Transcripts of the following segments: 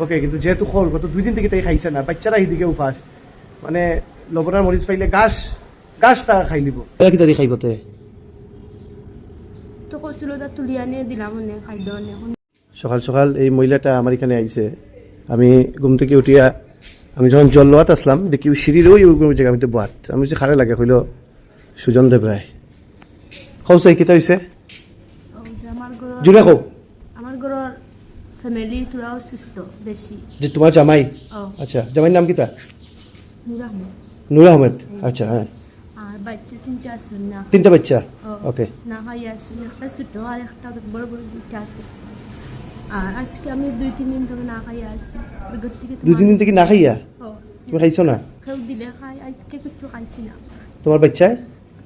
ওকে কিন্তু যেহেতু খোল গত দুই দিন থেকে তাই খাইছে না বাচ্চারা এদিকে উপাস মানে লবণার মরিচ পাইলে গাছ গাছ তারা খাই লিব কি তাদি খাইব তে? তো কৈছিলো দিলাম মানে খাদ্য সকাল সকাল এই মহিলাটা আমার এখানে আইছে আমি ঘুম থেকে উঠিয়া আমি যখন জল লোয়াত আসলাম দেখি ও সিঁড়ির ওই জায়গা আমি তো বাত আমি যে খারে লাগে কইল সুজন দেব রায় কৌসাই কিতা হইছে ঘৰৰ জুড়ে ঘৰৰ ফেমিলি তোৰাও সুস্থ বেছি যে তোমার জামাই? আচ্ছা জামাইয়ের নাম কিতা নুর আহমেদ। নূর আহমেদ আচ্ছা হ্যাঁ। আর বাচ্চা তিনটা আছে না। তিনটা বাচ্চা? ওকে না খাই আছে একটা ছোট আর একটা বড় বড় দুইটা আছে। আর আজকে আমি দুই তিন দিন ধরে না খাই আছি। দুই তিন দিন থেকে না খাইয়া? তুমি খাইছো না? কেউ দিলে খাই আজকে কিছু খাইছি না। তোমার বাচ্চায়?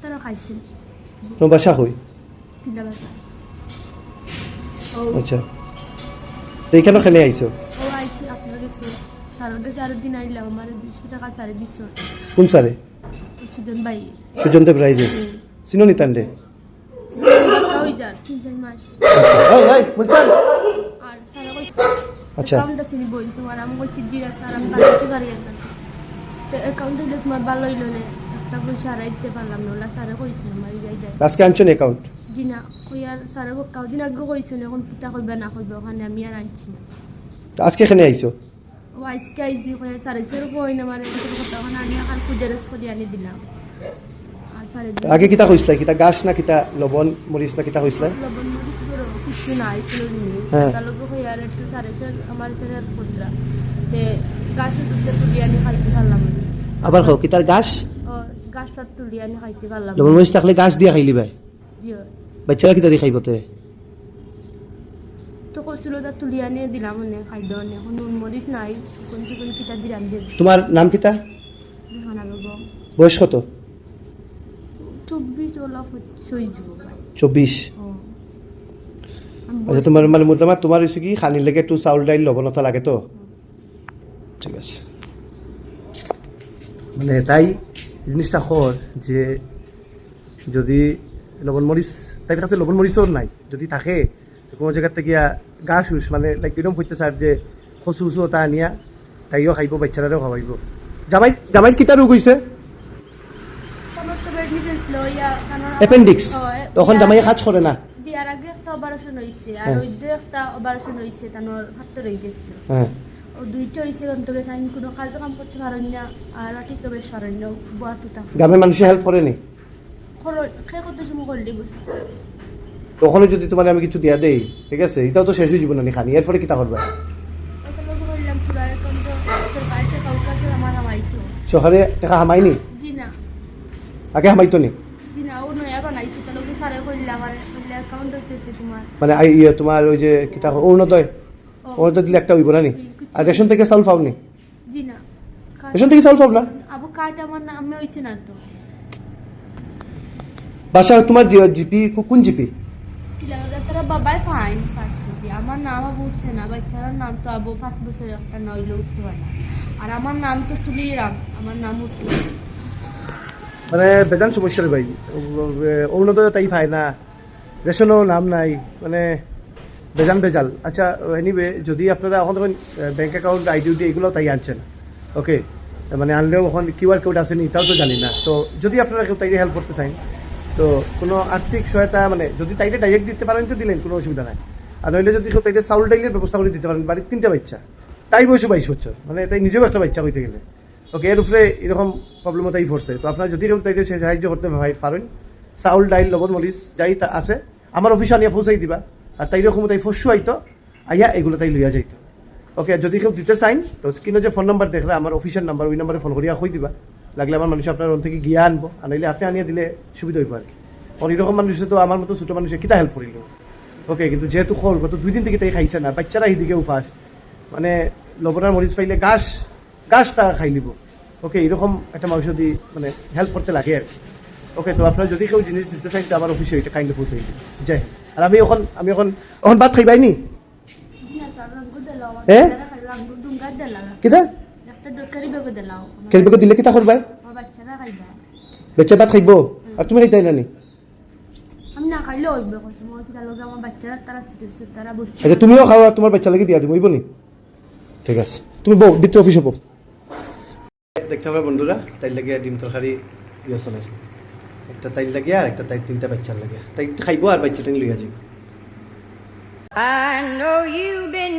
তারা খাইছে। তোমার বাসা হই তিনটা আচ্ছা। তো এইখানে খেলে আইছো? কোন সারে সুজন দেব রায় যে চিনো নি তান্ডে আচ্ছা। অ্যাকাউন্টটা চিনি বই তোমার? আমি কইছি জিরা স্যার আমি বানাতে পারি না। তো অ্যাকাউন্ট দিলে তোমার ভালো হইল না একটা পয়সা আর দিতে পারলাম না ওলা স্যারে নি না স্যারে কদিন আগে কইছিল এখন পিতা কইবে না কইবে ওখানে আমি আর আনছি। না আজকে এখানে আইছো? ও আজকে আইসি কই আর স্যারে ছেড়ে কই না মানে কথা ওখানে আমি আর কুদেরেস করে আনি দিলাম। আর স্যারে আগে কিতা কইছিলা কিতা গাছ না কিতা লবণ মরিচ না কিতা কইছিলা লবণ মরিচ গুঁড়ো কিছু কোনো জিনিস হ্যাঁ। তাহলে কই আর একটু স্যারে স্যার আমার স্যার হেল্প তে গাছে দুধে তুলি আনি খাইতে পারলাম না। আবার খাও কিতার গাছ? ও গাছটা তুলি আনি খাইতে পারলাম লবণ মরিচ থাকলে গাছ দিয়া খাইলি ভাই। বাচ্চারা কিতা দিয়ে খাইব তে? তো কৈছিল তা তুলি আনি দিলাম খাদ্য আনি এখন নুন মরিচ নাই কোন কোন কিতা দিলাম দিয়ে তোমার নাম কিতা বয়স কত? চব্বিশ ওলা চব্বিশ। আচ্ছা তোমার মানে মোটামুটি তোমার হচ্ছে কি খানির লেগে একটু চাউল ডাইল লবণতা লাগে তো? ঠিক আছে। মানে তাই জিনিসটা হর যে যদি লবণ মরিচ তাই কাছে লবণ মরিচও নাই। যদি থাকে কোনো জায়গাতে গিয়া গা শুস মানে লাইক এরকম করতে চার যে খসু উচু এটা আনিয়া তাইও খাইব বাচ্চারাও খাওয়াইব জামাই জামাই কিতা রোগ হয়েছে তো অ্যাপেন্ডিক্স তখন জামাই কাজ করে না? বিয়ার আগে একটা অপারেশন হয়েছে আর। ওই একটা অপারেশন হয়েছে তার হাতে রয়ে গেছিল হ্যাঁ দুইটা হয়েছে তাই কোনো কাজ কাম করতে পারেন না আর ঠিক তবে সরেন না বুয়া তুতা গ্রামের মানুষের হেল্প করেনি তখনও যদি তোমার আমি কিছু দিয়া দেই ঠিক আছে? এটাও তো শেষ হয়ে যাব না খানি এরপরে কিতা করবা? শহরে টাকা হামাইনি? আগে হামাইতো নি? মানে আই ইয়ে তোমার ওই যে কিতা অরুণোদয়? অরুণোদয় দিলে একটা হইব না নি? আর রেশন থেকে চাউল পাও নি। রেশন থেকে চাউল পাও না? আবু কার্ড আমার নামে হয়েছে না তো। বাসা তোমার জিপি কোন জিপি? তারা বাবাই ফাইন ফার্স্ট কেজি আমার নাম আবু উঠছে না বাচ্চার নাম তো আবু পাঁচ বছর একটা নইলে উঠতে পারে না। আর আমার নাম তো তুলি রাম আমার নাম উঠতে মানে বেজান সমস্যা রে ভাই। অরুণোদয় তাই পায় না রেশনও নাম নাই মানে বেজান বেজাল। আচ্ছা এনিওয়ে যদি আপনারা এখন তখন ব্যাংক অ্যাকাউন্ট আইডিউটি এগুলো তাই আনছেন ওকে মানে আনলেও এখন কিউআর কোড আসেনি তাও তো জানি না। তো যদি আপনারা কেউ তাইলে হেল্প করতে চান তো কোনো আর্থিক সহায়তা মানে যদি তাইলে ডাইরেক্ট দিতে পারেন তো দিলেন, কোনো অসুবিধা নাই। আর নইলে যদি তাইলে চাউল ডাইলের ব্যবস্থা করে দিতে পারেন, বাড়ির তিনটা বাচ্চা। তাই বয়সে বাইশ বছর মানে তাই নিজেও একটা বাচ্চা হইতে গেলে। ওকে, এর উপরে এরকম প্রবলেমও তাই পড়ছে তো আপনারা যদি কেউ সাহায্য করতে পারেন, চাউল, ডাইল, লবণ, মরিচ, যাই তা আছে, আমার অফিস আনিয়া পৌঁছাই দিবা। আর তাই রকম তাই ফসু আইতো, আইয়া এগুলো তাই লইয়া যাইতো। ওকে যদি কেউ দিতে চাইন, তো স্ক্রিনে যে ফোন নাম্বার দেখলে, আমার অফিসের নাম্বার ওই নাম্বারে ফোন করিয়া কই দিবা। লাগলে আমার মানুষ আপনার ওন থেকে গিয়া আনব আনাইলে আপনি আনিয়া দিলে সুবিধা হইব আর কি। এরকম মানুষে তো আমার মতো ছোট মানুষে কিতা হেল্প করিল? ওকে কিন্তু যেহেতু খোল গত দুই দিন থেকে তাই খাইছে না বাচ্চারা এদিকে উপাস। মানে লবণার মরিচ পাইলে গাছ গাছ তারা খাই লিব ওকে এরকম একটা মানুষ যদি মানে হেল্প করতে লাগে আর কি। ওকে তো আপনারা যদি কেউ জিনিস দিতে চাই তো আমার অফিসে এটা কাইন্ডলি পৌঁছে দিন হিন্দ। আর আমি এখন আমি এখন এখন ভাত খাইবাই নি? দিলাও কিতা? একটা দরকারি বেগে দিলাও কেলবেকে দিলে কিতা করবাই? বেচে ভাত খাইব? আর তুমি খাইতাই নানি লগে আচ্ছা তুমিও খাওয়া তোমার বাচ্চা লাগি দিয়া দিব নি? ঠিক আছে। তুমি বউ বিত্র অফিসে বউ দেখতে হবে বন্ধুরা তাই লাগিয়া ডিম তরকারি ইয়ে চলে একটা তাই লাগিয়া আর একটা তাই তিনটা বাচ্চার লাগিয়া তাই খাইব আর বাচ্চাটা লিয়া যাবে I know you've been